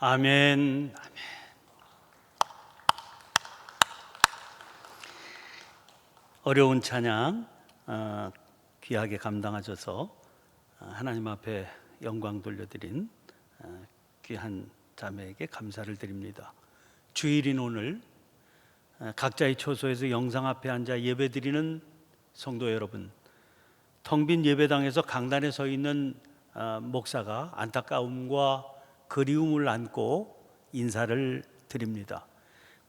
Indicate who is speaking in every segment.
Speaker 1: 아멘. 아멘. 어려운 찬양 어, 귀하게 감당하셔서 어, 하나님 앞에 영광 돌려드린 어, 귀한 자매에게 감사를 드립니다. 주일인 오늘 어, 각자의 처소에서 영상 앞에 앉아 예배드리는 성도 여러분, 텅 빈 예배당에서 강단에 서 있는 어, 목사가 안타까움과 그리움을 안고 인사를 드립니다.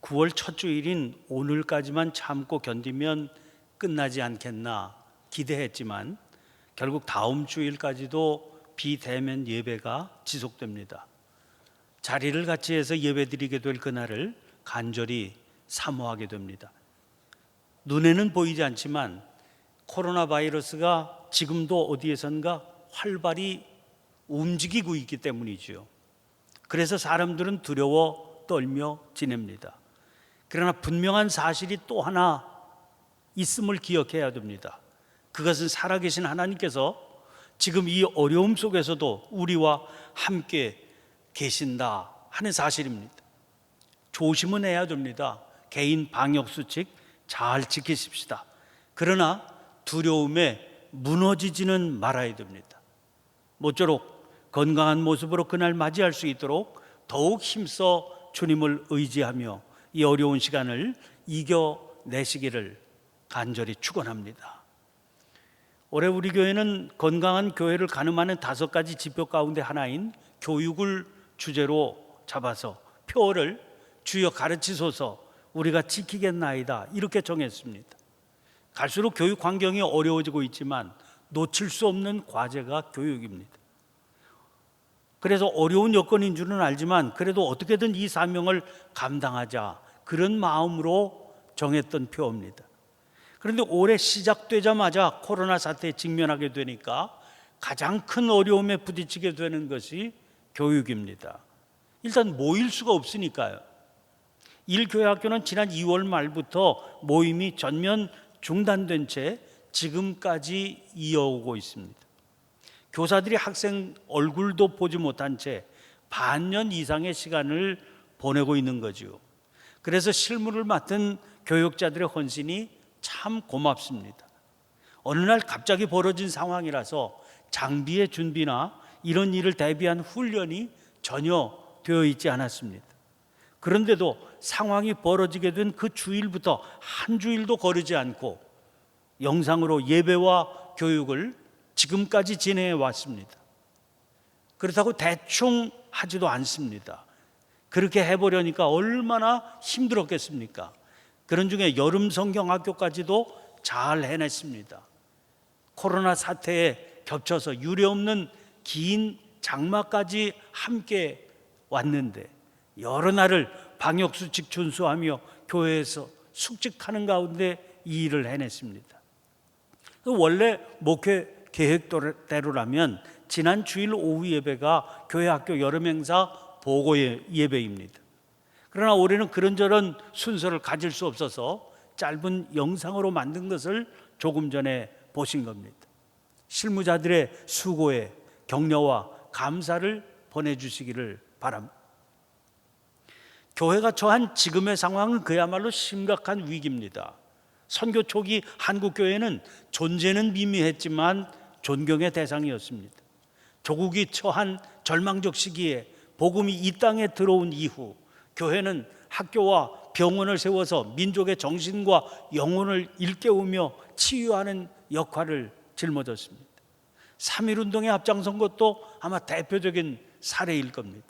Speaker 1: 9월 첫 주일인 오늘까지만 참고 견디면 끝나지 않겠나 기대했지만 결국 다음 주일까지도 비대면 예배가 지속됩니다. 자리를 같이 해서 예배드리게 될 그날을 간절히 사모하게 됩니다. 눈에는 보이지 않지만 코로나 바이러스가 지금도 어디에선가 활발히 움직이고 있기 때문이지요. 그래서 사람들은 두려워 떨며 지냅니다. 그러나 분명한 사실이 또 하나 있음을 기억해야 됩니다. 그것은 살아계신 하나님께서 지금 이 어려움 속에서도 우리와 함께 계신다 하는 사실입니다. 조심은 해야 됩니다. 개인 방역 수칙 잘 지키십시다. 그러나 두려움에 무너지지는 말아야 됩니다. 모쪼록 건강한 모습으로 그날 맞이할 수 있도록 더욱 힘써 주님을 의지하며 이 어려운 시간을 이겨내시기를 간절히 축원합니다. 올해 우리 교회는 건강한 교회를 가늠하는 다섯 가지 지표 가운데 하나인 교육을 주제로 잡아서 표어를 주여 가르치소서 우리가 지키겠나이다 이렇게 정했습니다. 갈수록 교육 환경이 어려워지고 있지만 놓칠 수 없는 과제가 교육입니다. 그래서 어려운 여건인 줄은 알지만 그래도 어떻게든 이 사명을 감당하자 그런 마음으로 정했던 표입니다. 그런데 올해 시작되자마자 코로나 사태에 직면하게 되니까 가장 큰 어려움에 부딪히게 되는 것이 교육입니다. 일단 모일 수가 없으니까요. 일교회학교는 지난 2월 말부터 모임이 전면 중단된 채 지금까지 이어오고 있습니다. 교사들이 학생 얼굴도 보지 못한 채 반년 이상의 시간을 보내고 있는 거지요. 그래서 실무를 맡은 교육자들의 헌신이 참 고맙습니다. 어느 날 갑자기 벌어진 상황이라서 장비의 준비나 이런 일을 대비한 훈련이 전혀 되어 있지 않았습니다. 그런데도 상황이 벌어지게 된 그 주일부터 한 주일도 거르지 않고 영상으로 예배와 교육을 지금까지 진행해 왔습니다. 그렇다고 대충 하지도 않습니다. 그렇게 해보려니까 얼마나 힘들었겠습니까? 그런 중에 여름 성경학교까지도 잘 해냈습니다. 코로나 사태에 겹쳐서 유례없는 긴 장마까지 함께 왔는데 여러 날을 방역 수칙 준수하며 교회에서 숙직하는 가운데 이 일을 해냈습니다. 원래 목회 계획대로라면 지난 주일 오후 예배가 교회 학교 여름 행사 보고 예배입니다. 그러나 올해는 그런저런 순서를 가질 수 없어서 짧은 영상으로 만든 것을 조금 전에 보신 겁니다. 실무자들의 수고에 격려와 감사를 보내주시기를 바랍니다. 교회가 처한 지금의 상황은 그야말로 심각한 위기입니다. 선교 초기 한국 교회는 존재는 미미했지만 존경의 대상이었습니다. 조국이 처한 절망적 시기에 복음이 이 땅에 들어온 이후 교회는 학교와 병원을 세워서 민족의 정신과 영혼을 일깨우며 치유하는 역할을 짊어졌습니다. 3.1 운동에 앞장선 것도 아마 대표적인 사례일 겁니다.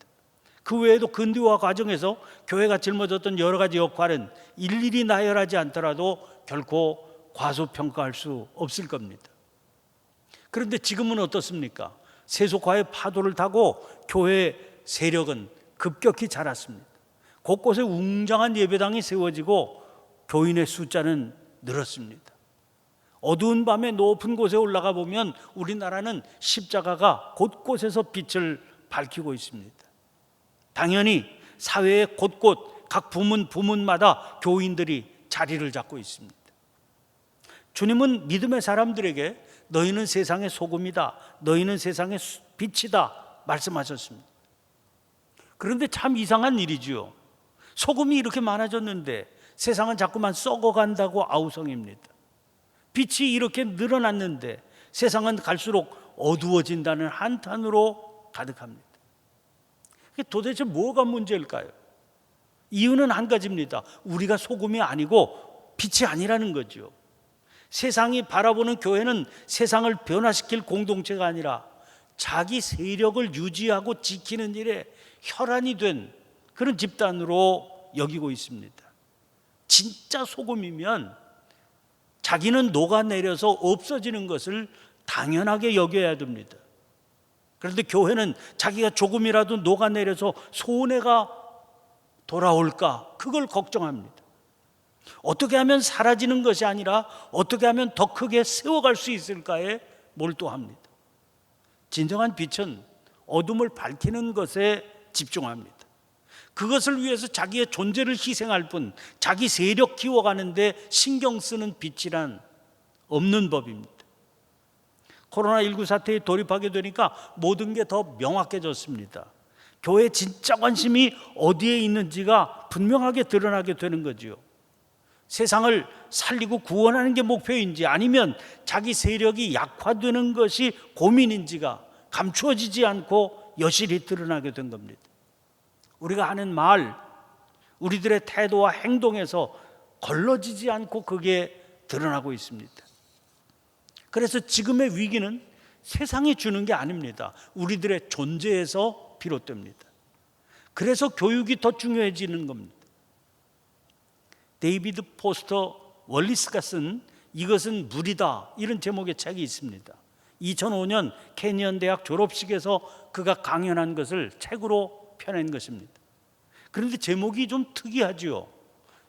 Speaker 1: 그 외에도 근대화 과정에서 교회가 짊어졌던 여러 가지 역할은 일일이 나열하지 않더라도 결코 과소평가할 수 없을 겁니다. 그런데 지금은 어떻습니까? 세속화의 파도를 타고 교회 세력은 급격히 자랐습니다. 곳곳에 웅장한 예배당이 세워지고 교인의 숫자는 늘었습니다. 어두운 밤에 높은 곳에 올라가 보면 우리나라는 십자가가 곳곳에서 빛을 밝히고 있습니다. 당연히 사회의 곳곳 각 부문 부문마다 교인들이 자리를 잡고 있습니다. 주님은 믿음의 사람들에게 너희는 세상의 소금이다. 너희는 세상의 빛이다. 말씀하셨습니다. 그런데 참 이상한 일이지요. 소금이 이렇게 많아졌는데 세상은 자꾸만 썩어간다고 아우성입니다. 빛이 이렇게 늘어났는데 세상은 갈수록 어두워진다는 한탄으로 가득합니다. 도대체 뭐가 문제일까요? 이유는 한 가지입니다. 우리가 소금이 아니고 빛이 아니라는 거죠. 세상이 바라보는 교회는 세상을 변화시킬 공동체가 아니라 자기 세력을 유지하고 지키는 일에 혈안이 된 그런 집단으로 여기고 있습니다. 진짜 소금이면 자기는 녹아내려서 없어지는 것을 당연하게 여겨야 됩니다. 그런데 교회는 자기가 조금이라도 녹아내려서 손해가 돌아올까 그걸 걱정합니다. 어떻게 하면 사라지는 것이 아니라 어떻게 하면 더 크게 세워갈 수 있을까에 몰두합니다. 진정한 빛은 어둠을 밝히는 것에 집중합니다. 그것을 위해서 자기의 존재를 희생할 뿐 자기 세력 키워가는데 신경 쓰는 빛이란 없는 법입니다. 코로나19 사태에 돌입하게 되니까 모든 게 더 명확해졌습니다. 교회 진짜 관심이 어디에 있는지가 분명하게 드러나게 되는 거지요. 세상을 살리고 구원하는 게 목표인지 아니면 자기 세력이 약화되는 것이 고민인지가 감추어지지 않고 여실히 드러나게 된 겁니다. 우리가 하는 말, 우리들의 태도와 행동에서 걸러지지 않고 그게 드러나고 있습니다. 그래서 지금의 위기는 세상이 주는 게 아닙니다. 우리들의 존재에서 비롯됩니다. 그래서 교육이 더 중요해지는 겁니다. 데이비드 포스터 월리스가 쓴 이것은 물이다 이런 제목의 책이 있습니다. 2005년 캐니언 대학 졸업식에서 그가 강연한 것을 책으로 펴낸 것입니다. 그런데 제목이 좀 특이하지요.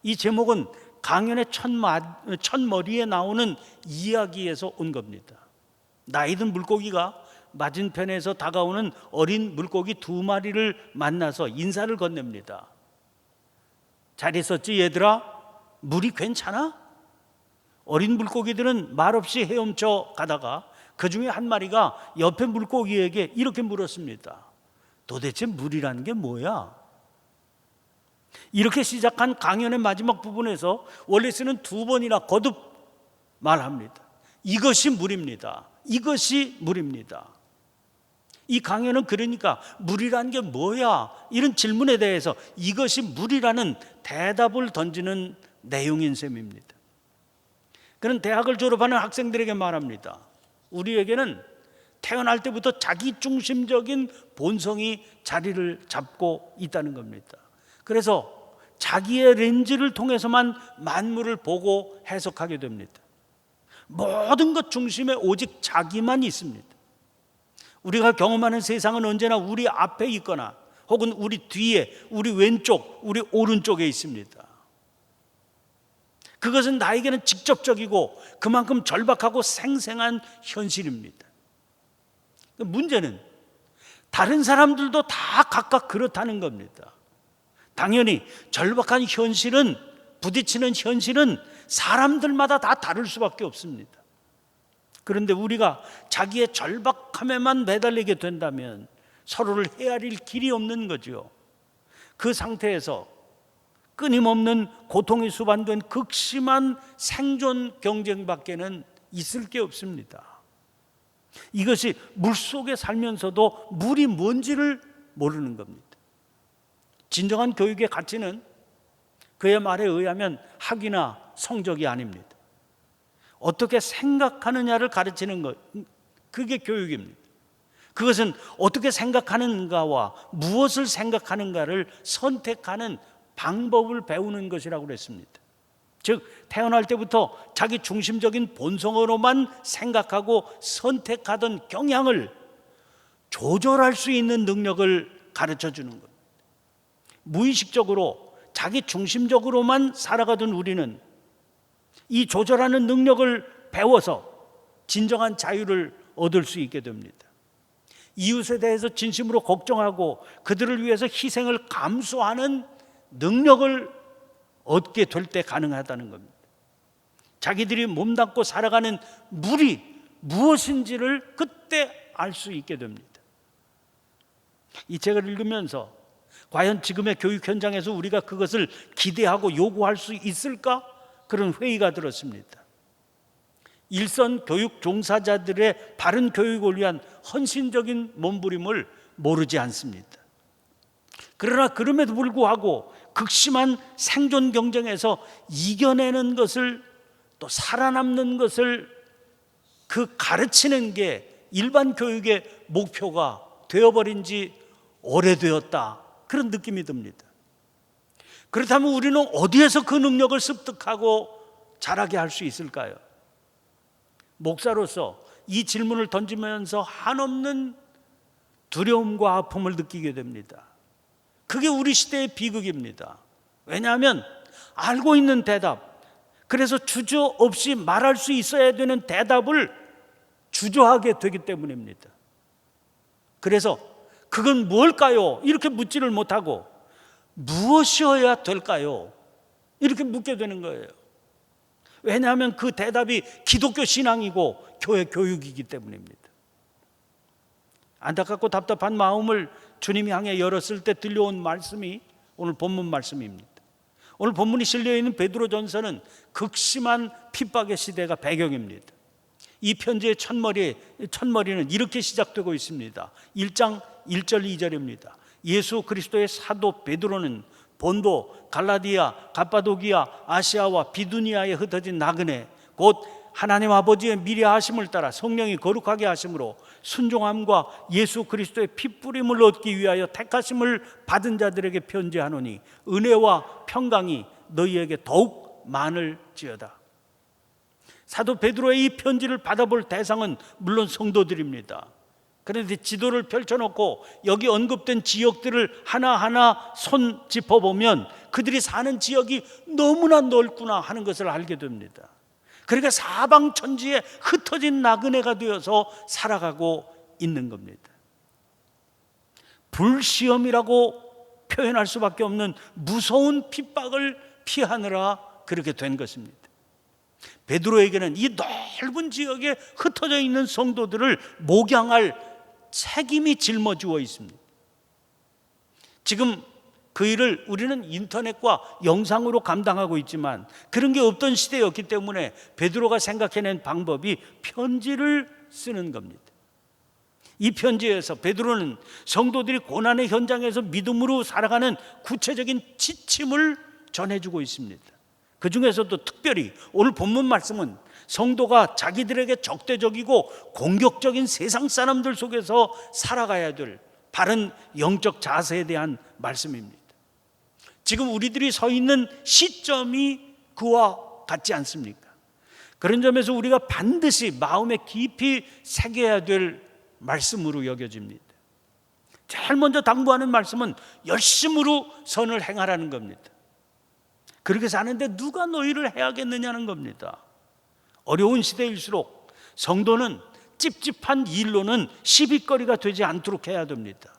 Speaker 1: 이 제목은 강연의 첫 머리에 나오는 이야기에서 온 겁니다. 나이든 물고기가 맞은편에서 다가오는 어린 물고기 두 마리를 만나서 인사를 건넵니다. 잘 있었지 얘들아? 물이 괜찮아? 어린 물고기들은 말없이 헤엄쳐 가다가 그 중에 한 마리가 옆에 물고기에게 이렇게 물었습니다. 도대체 물이라는 게 뭐야? 이렇게 시작한 강연의 마지막 부분에서 원래스는 두 번이나 거듭 말합니다. 이것이 물입니다. 이것이 물입니다. 이 강연은 그러니까 물이라는 게 뭐야? 이런 질문에 대해서 이것이 물이라는 대답을 던지는 내용인 셈입니다. 그는 대학을 졸업하는 학생들에게 말합니다. 우리에게는 태어날 때부터 자기 중심적인 본성이 자리를 잡고 있다는 겁니다. 그래서 자기의 렌즈를 통해서만 만물을 보고 해석하게 됩니다. 모든 것 중심에 오직 자기만 있습니다. 우리가 경험하는 세상은 언제나 우리 앞에 있거나 혹은 우리 뒤에, 우리 왼쪽, 우리 오른쪽에 있습니다. 그것은 나에게는 직접적이고 그만큼 절박하고 생생한 현실입니다. 문제는 다른 사람들도 다 각각 그렇다는 겁니다. 당연히 절박한 현실은 부딪히는 현실은 사람들마다 다 다를 수밖에 없습니다. 그런데 우리가 자기의 절박함에만 매달리게 된다면 서로를 헤아릴 길이 없는 거죠. 그 상태에서 끊임없는 고통이 수반된 극심한 생존 경쟁밖에는 있을 게 없습니다. 이것이 물 속에 살면서도 물이 뭔지를 모르는 겁니다. 진정한 교육의 가치는 그의 말에 의하면 학위나 성적이 아닙니다. 어떻게 생각하느냐를 가르치는 것, 그게 교육입니다. 그것은 어떻게 생각하는가와 무엇을 생각하는가를 선택하는 방법을 배우는 것이라고 그랬습니다. 즉 태어날 때부터 자기 중심적인 본성으로만 생각하고 선택하던 경향을 조절할 수 있는 능력을 가르쳐 주는 것. 무의식적으로 자기 중심적으로만 살아가던 우리는 이 조절하는 능력을 배워서 진정한 자유를 얻을 수 있게 됩니다. 이웃에 대해서 진심으로 걱정하고 그들을 위해서 희생을 감수하는 능력을 얻게 될 때 가능하다는 겁니다. 자기들이 몸담고 살아가는 물이 무엇인지를 그때 알 수 있게 됩니다. 이 책을 읽으면서 과연 지금의 교육 현장에서 우리가 그것을 기대하고 요구할 수 있을까? 그런 회의가 들었습니다. 일선 교육 종사자들의 바른 교육을 위한 헌신적인 몸부림을 모르지 않습니다. 그러나 그럼에도 불구하고 극심한 생존 경쟁에서 이겨내는 것을 또 살아남는 것을 그 가르치는 게 일반 교육의 목표가 되어버린 지 오래되었다. 그런 느낌이 듭니다. 그렇다면 우리는 어디에서 그 능력을 습득하고 자라게 할 수 있을까요? 목사로서 이 질문을 던지면서 한없는 두려움과 아픔을 느끼게 됩니다. 그게 우리 시대의 비극입니다. 왜냐하면 알고 있는 대답, 그래서 주저 없이 말할 수 있어야 되는 대답을 주저하게 되기 때문입니다. 그래서 그건 뭘까요? 이렇게 묻지를 못하고 무엇이어야 될까요? 이렇게 묻게 되는 거예요. 왜냐하면 그 대답이 기독교 신앙이고 교회 교육이기 때문입니다. 안타깝고 답답한 마음을 주님 향해 열었을 때 들려온 말씀이 오늘 본문 말씀입니다. 오늘 본문이 실려 있는 베드로 전서는 극심한 핍박의 시대가 배경입니다. 이 편지의 첫머리 첫머리는 이렇게 시작되고 있습니다. 1장 1절 2절입니다. 예수 그리스도의 사도 베드로는 본도, 갈라디아, 갑바도기아, 아시아와 비두니아에 흩어진 나그네 곧 하나님 아버지의 미리 하심을 따라 성령이 거룩하게 하심으로 순종함과 예수 그리스도의 핏부림을 얻기 위하여 택하심을 받은 자들에게 편지하노니 은혜와 평강이 너희에게 더욱 많을지어다. 사도 베드로의 이 편지를 받아볼 대상은 물론 성도들입니다. 그런데 지도를 펼쳐놓고 여기 언급된 지역들을 하나하나 손 짚어보면 그들이 사는 지역이 너무나 넓구나 하는 것을 알게 됩니다. 그러니까 사방 천지에 흩어진 나그네가 되어서 살아가고 있는 겁니다. 불시험이라고 표현할 수밖에 없는 무서운 핍박을 피하느라 그렇게 된 것입니다. 베드로에게는 이 넓은 지역에 흩어져 있는 성도들을 목양할 책임이 짊어지어 있습니다. 지금 그 일을 우리는 인터넷과 영상으로 감당하고 있지만 그런 게 없던 시대였기 때문에 베드로가 생각해낸 방법이 편지를 쓰는 겁니다. 이 편지에서 베드로는 성도들이 고난의 현장에서 믿음으로 살아가는 구체적인 지침을 전해주고 있습니다. 그 중에서도 특별히 오늘 본문 말씀은 성도가 자기들에게 적대적이고 공격적인 세상 사람들 속에서 살아가야 될 바른 영적 자세에 대한 말씀입니다. 지금 우리들이 서 있는 시점이 그와 같지 않습니까? 그런 점에서 우리가 반드시 마음에 깊이 새겨야 될 말씀으로 여겨집니다. 제일 먼저 당부하는 말씀은 열심으로 선을 행하라는 겁니다. 그렇게 사는데 누가 너희를 해야겠느냐는 겁니다. 어려운 시대일수록 성도는 찝찝한 일로는 시비거리가 되지 않도록 해야 됩니다.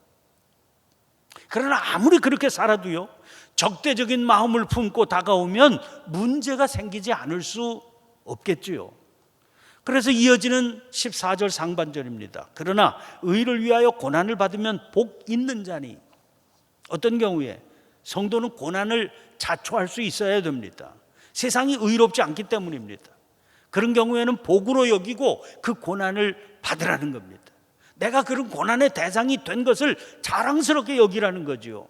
Speaker 1: 그러나 아무리 그렇게 살아도요, 적대적인 마음을 품고 다가오면 문제가 생기지 않을 수 없겠지요. 그래서 이어지는 14절 상반절입니다. 그러나 의를 위하여 고난을 받으면 복 있는 자니 어떤 경우에 성도는 고난을 자초할 수 있어야 됩니다. 세상이 의롭지 않기 때문입니다. 그런 경우에는 복으로 여기고 그 고난을 받으라는 겁니다. 내가 그런 고난의 대상이 된 것을 자랑스럽게 여기라는 거지요.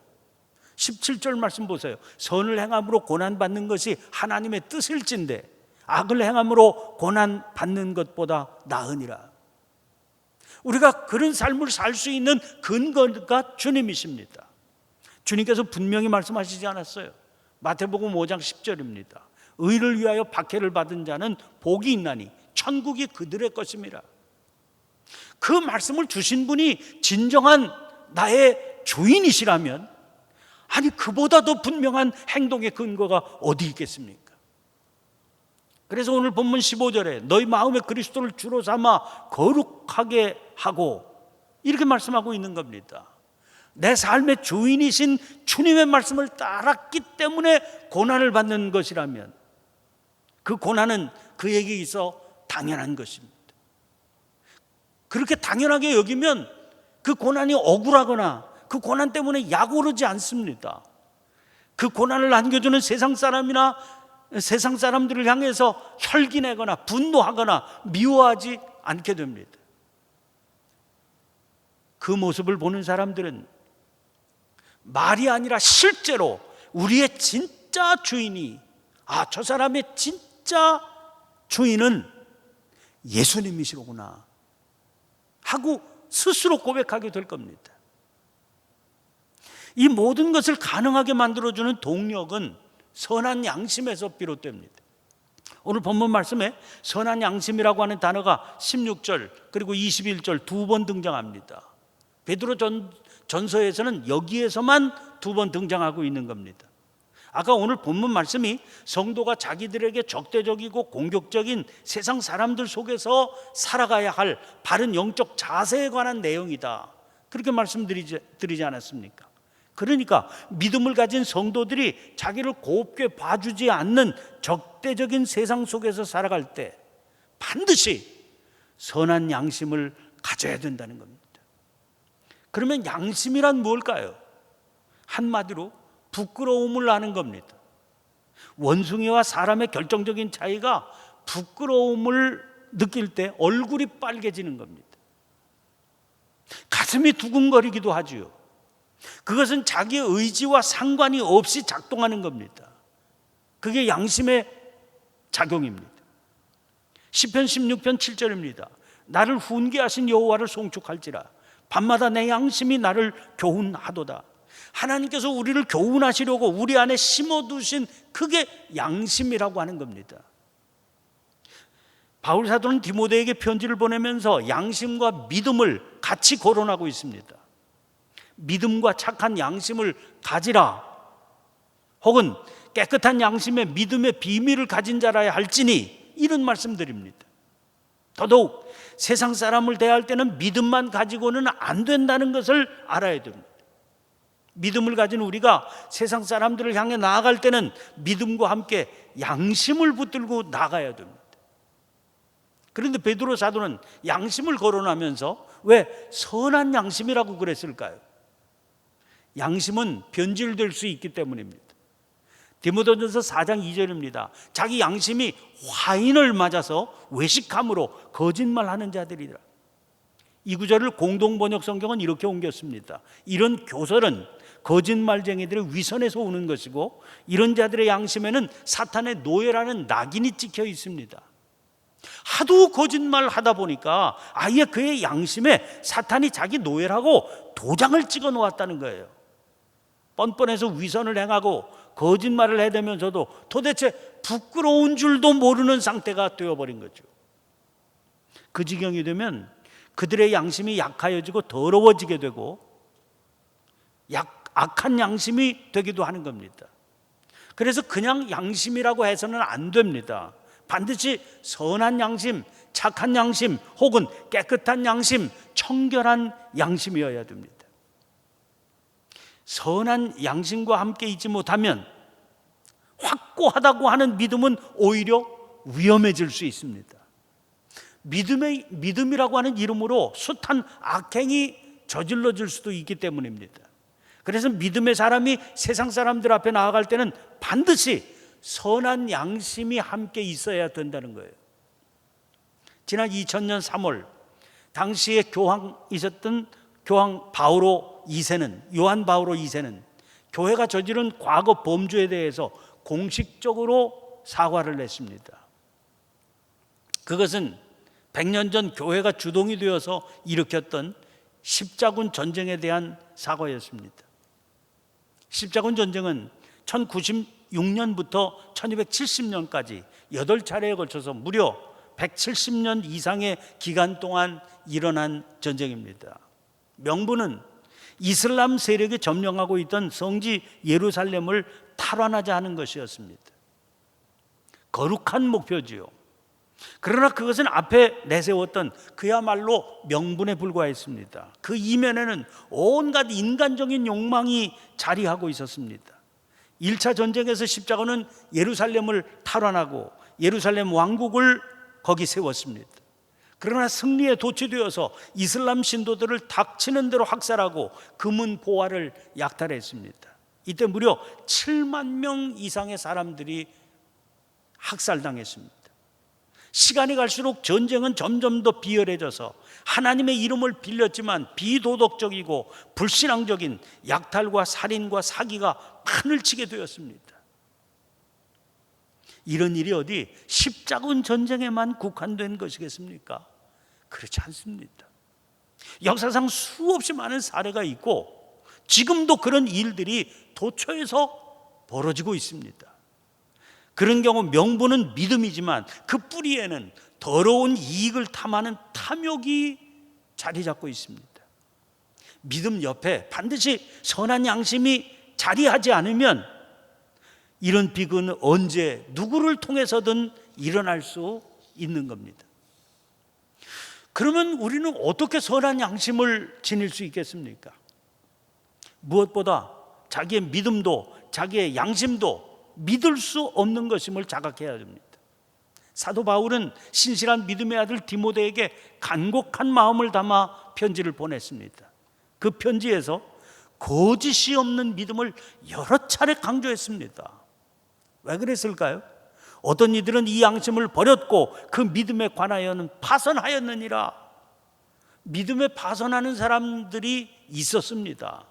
Speaker 1: 17절 말씀 보세요. 선을 행함으로 고난 받는 것이 하나님의 뜻일진데 악을 행함으로 고난 받는 것보다 나으니라. 우리가 그런 삶을 살 수 있는 근거가 주님이십니다. 주님께서 분명히 말씀하시지 않았어요. 마태복음 5장 10절입니다. 의를 위하여 박해를 받은 자는 복이 있나니 천국이 그들의 것입니다. 그 말씀을 주신 분이 진정한 나의 주인이시라면 아니 그보다 더 분명한 행동의 근거가 어디 있겠습니까? 그래서 오늘 본문 15절에 너희 마음에 그리스도를 주로 삼아 거룩하게 하고 이렇게 말씀하고 있는 겁니다. 내 삶의 주인이신 주님의 말씀을 따랐기 때문에 고난을 받는 것이라면 그 고난은 그에게 있어 당연한 것입니다. 그렇게 당연하게 여기면 그 고난이 억울하거나 그 고난 때문에 약 오르지 않습니다. 그 고난을 안겨주는 세상 사람이나 세상 사람들을 향해서 혈기내거나 분노하거나 미워하지 않게 됩니다. 그 모습을 보는 사람들은 말이 아니라 실제로 우리의 진짜 주인이 아, 저 사람의 진짜 주인은 예수님이시로구나 하고 스스로 고백하게 될 겁니다. 이 모든 것을 가능하게 만들어주는 동력은 선한 양심에서 비롯됩니다. 오늘 본문 말씀에 선한 양심이라고 하는 단어가 16절 그리고 21절 두 번 등장합니다. 베드로 전, 전서에서는 여기에서만 두 번 등장하고 있는 겁니다. 아까 오늘 본문 말씀이 성도가 자기들에게 적대적이고 공격적인 세상 사람들 속에서 살아가야 할 바른 영적 자세에 관한 내용이다. 그렇게 말씀드리지 드리지 않았습니까? 그러니까 믿음을 가진 성도들이 자기를 곱게 봐주지 않는 적대적인 세상 속에서 살아갈 때 반드시 선한 양심을 가져야 된다는 겁니다. 그러면 양심이란 뭘까요? 한마디로 부끄러움을 아는 겁니다. 원숭이와 사람의 결정적인 차이가 부끄러움을 느낄 때 얼굴이 빨개지는 겁니다. 가슴이 두근거리기도 하지요. 그것은 자기의 의지와 상관이 없이 작동하는 겁니다. 그게 양심의 작용입니다. 시편 16편 7절입니다. 나를 훈계하신 여호와를 송축할지라 밤마다 내 양심이 나를 교훈하도다. 하나님께서 우리를 교훈하시려고 우리 안에 심어두신 그게 양심이라고 하는 겁니다. 바울 사도는 디모데에게 편지를 보내면서 양심과 믿음을 같이 거론하고 있습니다. 믿음과 착한 양심을 가지라. 혹은 깨끗한 양심의 믿음의 비밀을 가진 자라야 할지니 이런 말씀드립니다. 더더욱 세상 사람을 대할 때는 믿음만 가지고는 안 된다는 것을 알아야 됩니다. 믿음을 가진 우리가 세상 사람들을 향해 나아갈 때는 믿음과 함께 양심을 붙들고 나가야 됩니다. 그런데 베드로 사도는 양심을 거론하면서 왜 선한 양심이라고 그랬을까요? 양심은 변질될 수 있기 때문입니다. 디모데전서 4장 2절입니다. 자기 양심이 화인을 맞아서 외식함으로 거짓말하는 자들이라. 이 구절을 공동 번역 성경은 이렇게 옮겼습니다. 이런 교설은 거짓말쟁이들의 위선에서 오는 것이고 이런 자들의 양심에는 사탄의 노예라는 낙인이 찍혀 있습니다. 하도 거짓말 하다 보니까 아예 그의 양심에 사탄이 자기 노예라고 도장을 찍어 놓았다는 거예요. 뻔뻔해서 위선을 행하고 거짓말을 해대면서도 도대체 부끄러운 줄도 모르는 상태가 되어버린 거죠. 그 지경이 되면 그들의 양심이 약하여지고 더러워지게 되고 약, 악한 양심이 되기도 하는 겁니다. 그래서 그냥 양심이라고 해서는 안 됩니다. 반드시 선한 양심, 착한 양심, 혹은 깨끗한 양심, 청결한 양심이어야 됩니다. 선한 양심과 함께 있지 못하면 확고하다고 하는 믿음은 오히려 위험해질 수 있습니다. 믿음의 믿음이라고 하는 이름으로 숱한 악행이 저질러질 수도 있기 때문입니다. 그래서 믿음의 사람이 세상 사람들 앞에 나아갈 때는 반드시 선한 양심이 함께 있어야 된다는 거예요. 지난 2000년 3월 당시에 교황이셨던 교황 바오로 2세는 요한 바오로 2세는 교회가 저지른 과거 범죄에 대해서 공식적으로 사과를 냈습니다. 그것은 100년 전 교회가 주동이 되어서 일으켰던 십자군 전쟁에 대한 사과였습니다. 십자군 전쟁은 1096년부터 1270년까지 8차례에 걸쳐서 무려 170년 이상의 기간 동안 일어난 전쟁입니다. 명분은 이슬람 세력이 점령하고 있던 성지 예루살렘을 탈환하자 하는 것이었습니다. 거룩한 목표지요. 그러나 그것은 앞에 내세웠던 그야말로 명분에 불과했습니다. 그 이면에는 온갖 인간적인 욕망이 자리하고 있었습니다. 1차 전쟁에서 십자가는 예루살렘을 탈환하고 예루살렘 왕국을 거기 세웠습니다. 그러나 승리에 도취되어서 이슬람 신도들을 닥치는 대로 학살하고 금은 보화를 약탈했습니다. 이때 무려 7만 명 이상의 사람들이 학살당했습니다. 시간이 갈수록 전쟁은 점점 더 비열해져서 하나님의 이름을 빌렸지만 비도덕적이고 불신앙적인 약탈과 살인과 사기가 판을 치게 되었습니다. 이런 일이 어디 십자군 전쟁에만 국한된 것이겠습니까? 그렇지 않습니다. 역사상 수없이 많은 사례가 있고 지금도 그런 일들이 도처에서 벌어지고 있습니다. 그런 경우 명분은 믿음이지만 그 뿌리에는 더러운 이익을 탐하는 탐욕이 자리 잡고 있습니다. 믿음 옆에 반드시 선한 양심이 자리하지 않으면 이런 비극은 언제 누구를 통해서든 일어날 수 있는 겁니다. 그러면 우리는 어떻게 선한 양심을 지닐 수 있겠습니까? 무엇보다 자기의 믿음도 자기의 양심도 믿을 수 없는 것임을 자각해야 됩니다. 사도 바울은 신실한 믿음의 아들 디모데에게 간곡한 마음을 담아 편지를 보냈습니다. 그 편지에서 거짓이 없는 믿음을 여러 차례 강조했습니다. 왜 그랬을까요? 어떤 이들은 이 양심을 버렸고 그 믿음에 관하여는 파선하였느니라. 믿음에 파선하는 사람들이 있었습니다.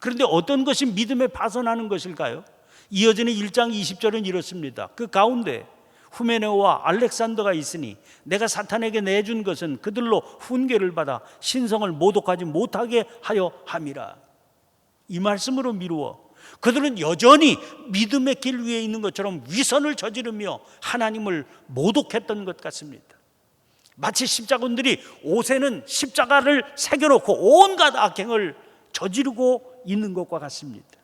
Speaker 1: 그런데 어떤 것이 믿음에 파선하는 것일까요? 이어지는 1장 20절은 이렇습니다. 그 가운데 후메네오와 알렉산더가 있으니 내가 사탄에게 내준 것은 그들로 훈계를 받아 신성을 모독하지 못하게 하여 함이라. 이 말씀으로 미루어 그들은 여전히 믿음의 길 위에 있는 것처럼 위선을 저지르며 하나님을 모독했던 것 같습니다. 마치 십자군들이 옷에는 십자가를 새겨놓고 온갖 악행을 저지르고 있는 것과 같습니다.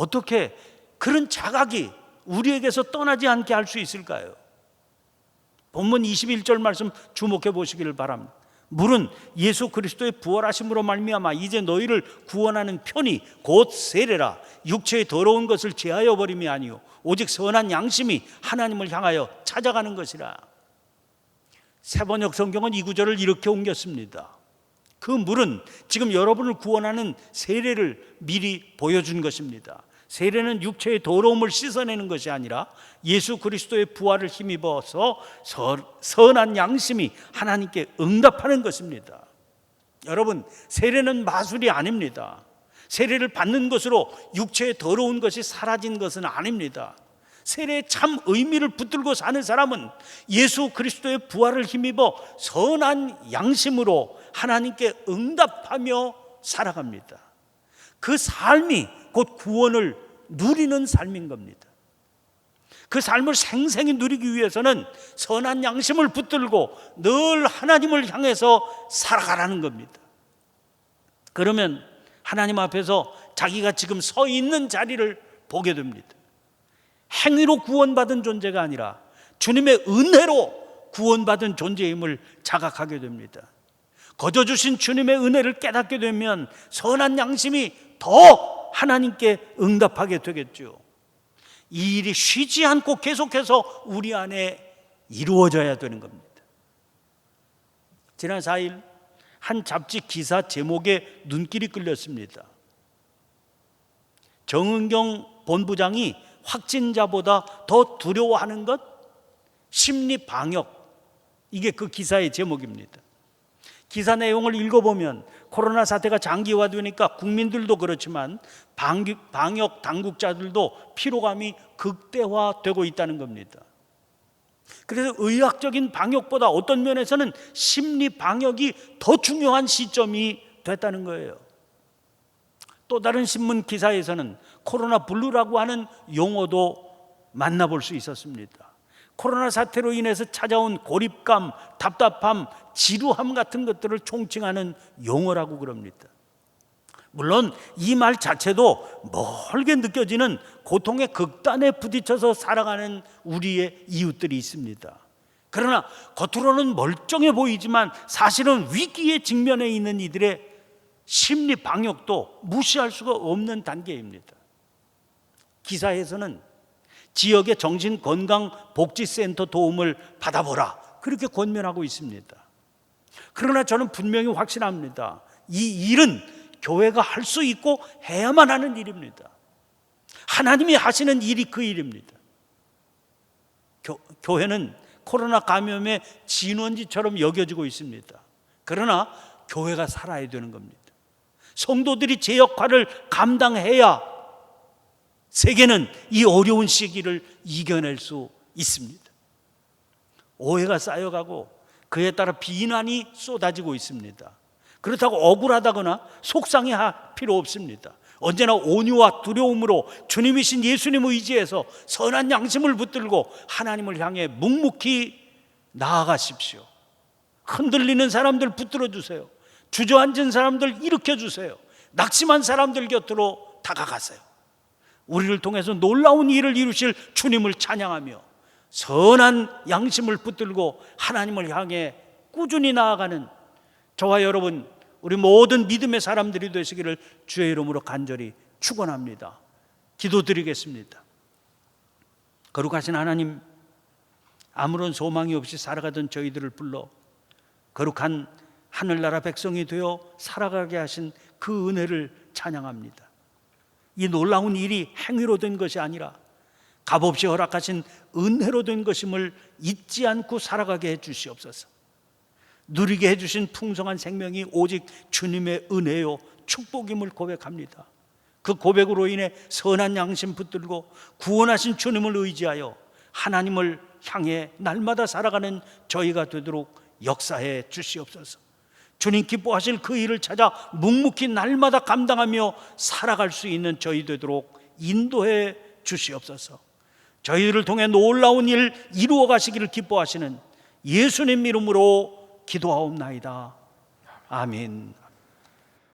Speaker 1: 어떻게 그런 자각이 우리에게서 떠나지 않게 할 수 있을까요? 본문 21절 말씀 주목해 보시기를 바랍니다. 물은 예수 그리스도의 부활하심으로 말미암아 이제 너희를 구원하는 편이 곧 세례라 육체의 더러운 것을 제하여 버림이 아니요 오직 선한 양심이 하나님을 향하여 찾아가는 것이라. 세번역 성경은 이 구절을 이렇게 옮겼습니다. 그 물은 지금 여러분을 구원하는 세례를 미리 보여준 것입니다. 세례는 육체의 더러움을 씻어내는 것이 아니라 예수 그리스도의 부활을 힘입어서 선한 양심이 하나님께 응답하는 것입니다. 여러분, 세례는 마술이 아닙니다. 세례를 받는 것으로 육체의 더러운 것이 사라진 것은 아닙니다. 세례의 참 의미를 붙들고 사는 사람은 예수 그리스도의 부활을 힘입어 선한 양심으로 하나님께 응답하며 살아갑니다. 그 삶이 곧 구원을 누리는 삶인 겁니다. 그 삶을 생생히 누리기 위해서는 선한 양심을 붙들고 늘 하나님을 향해서 살아가라는 겁니다. 그러면 하나님 앞에서 자기가 지금 서 있는 자리를 보게 됩니다. 행위로 구원받은 존재가 아니라 주님의 은혜로 구원받은 존재임을 자각하게 됩니다. 거저 주신 주님의 은혜를 깨닫게 되면 선한 양심이 더 하나님께 응답하게 되겠죠. 이 일이 쉬지 않고 계속해서 우리 안에 이루어져야 되는 겁니다. 지난 4일 한 잡지 기사 제목에 눈길이 끌렸습니다. 정은경 본부장이 확진자보다 더 두려워하는 것 심리 방역 이게 그 기사의 제목입니다. 기사 내용을 읽어보면 코로나 사태가 장기화되니까 국민들도 그렇지만 방역 당국자들도 피로감이 극대화되고 있다는 겁니다. 그래서 의학적인 방역보다 어떤 면에서는 심리 방역이 더 중요한 시점이 됐다는 거예요. 또 다른 신문 기사에서는 코로나 블루라고 하는 용어도 만나볼 수 있었습니다. 코로나 사태로 인해서 찾아온 고립감, 답답함, 지루함 같은 것들을 총칭하는 용어라고 그럽니다. 물론 이 말 자체도 멀게 느껴지는 고통의 극단에 부딪혀서 살아가는 우리의 이웃들이 있습니다. 그러나 겉으로는 멀쩡해 보이지만 사실은 위기에 직면해 있는 이들의 심리 방역도 무시할 수가 없는 단계입니다. 기사에서는 지역의 정신건강복지센터 도움을 받아보라 그렇게 권면하고 있습니다. 그러나 저는 분명히 확신합니다. 이 일은 교회가 할 수 있고 해야만 하는 일입니다. 하나님이 하시는 일이 그 일입니다. 교, 교회는 코로나 감염의 진원지처럼 여겨지고 있습니다. 그러나 교회가 살아야 되는 겁니다. 성도들이 제 역할을 감당해야 세계는 이 어려운 시기를 이겨낼 수 있습니다. 오해가 쌓여가고 그에 따라 비난이 쏟아지고 있습니다. 그렇다고 억울하다거나 속상해 할 필요 없습니다. 언제나 온유와 두려움으로 주님이신 예수님 의지해서 선한 양심을 붙들고 하나님을 향해 묵묵히 나아가십시오. 흔들리는 사람들 붙들어 주세요. 주저앉은 사람들 일으켜 주세요. 낙심한 사람들 곁으로 다가가세요. 우리를 통해서 놀라운 일을 이루실 주님을 찬양하며 선한 양심을 붙들고 하나님을 향해 꾸준히 나아가는 저와 여러분 우리 모든 믿음의 사람들이 되시기를 주의 이름으로 간절히 축원합니다. 기도드리겠습니다. 거룩하신 하나님 아무런 소망이 없이 살아가던 저희들을 불러 거룩한 하늘나라 백성이 되어 살아가게 하신 그 은혜를 찬양합니다. 이 놀라운 일이 행위로 된 것이 아니라 값없이 허락하신 은혜로 된 것임을 잊지 않고 살아가게 해 주시옵소서. 누리게 해 주신 풍성한 생명이 오직 주님의 은혜요 축복임을 고백합니다. 그 고백으로 인해 선한 양심 붙들고 구원하신 주님을 의지하여 하나님을 향해 날마다 살아가는 저희가 되도록 역사해 주시옵소서. 주님 기뻐하실 그 일을 찾아 묵묵히 날마다 감당하며 살아갈 수 있는 저희 되도록 인도해 주시옵소서. 저희들을 통해 놀라운 일 이루어 가시기를 기뻐하시는 예수님 이름으로 기도하옵나이다. 아멘.